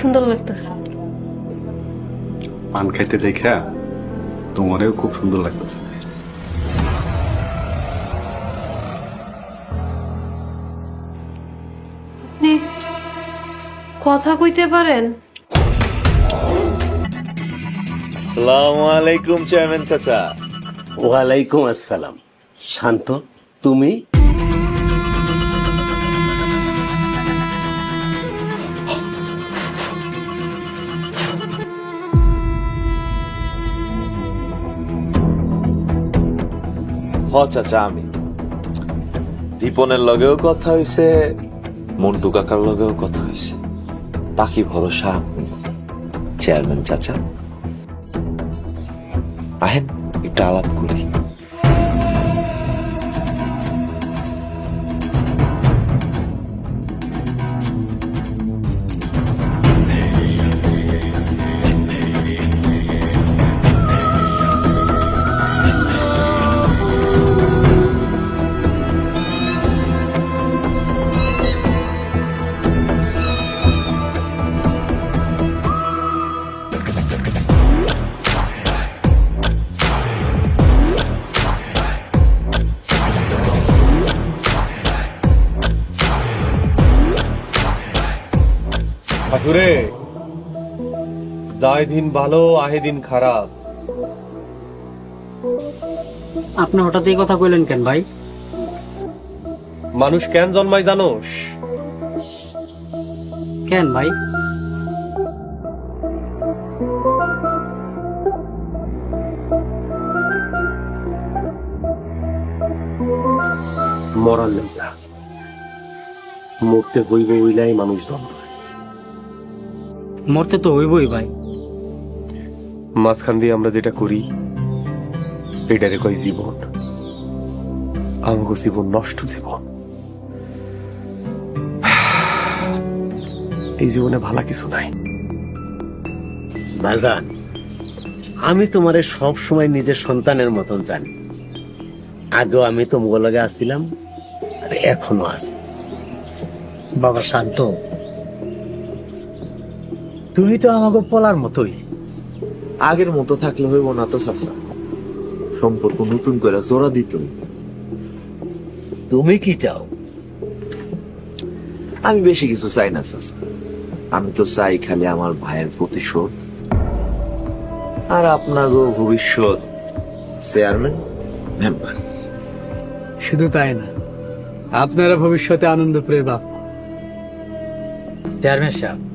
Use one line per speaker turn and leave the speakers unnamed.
সুন্দর লাগতেছে।
পান খাইতে দেখা তোমারেও খুব সুন্দর লাগতেছে।
কথা কইতে পারেন?
আসসালামু আলাইকুম চেয়ারম্যান চাচা।
ওয়ালাইকুম আসসালাম। শান্ত তুমি?
হ, চাচা, আমি। দীপনের লগেও কথা হইছে, মন্টু কাকার লগেও কথা হইছে। বাকি ভরসা চেয়ারম্যান চাচা। আহেন, একটু আলাপ করি।
ঠাকুরে যায় দিন ভালো আহে দিন খারাপ।
আপনি হঠাৎ এই কথা কইলেন কেন ভাই?
মানুষ কেন জন্মায় জানোস?
কেন ভাই?
মরার লেগা। মরতে হইব হইলাই মানুষ জন্মায়।
মরতে তো হইবই ভাই।
মাঝখান দিয়ে আমরা যেটা করি এটারে কয় জীবন। আমাকে জীবন নষ্ট জীবন। এই জীবনে ভালা কিছু নাই।
বাজান আমি তোমারে সব সময় নিজের সন্তানের মতন জানি। আগেও আমি তোমার লগে আসছিলাম আর এখনও আছি।
বাবা শান্ত তুমি তো আমাকে পলার মতোই।
আগের মতো থাকলে হইব না তো চাচা। সম্পর্ক নতুন করে জোড়া দিত
তুমি। কি চাও?
আমি বেশি কিছু চাই না চাচা। আমি তো চাই খালি আমার ভাইয়ের প্রতিশোধ। আর আপনারও ভবিষ্যৎ চেয়ারম্যান মেম্বার
শুধু তাই না আপনারা ভবিষ্যতে আনন্দপুরের বাপ চেয়ারম্যান সাহেব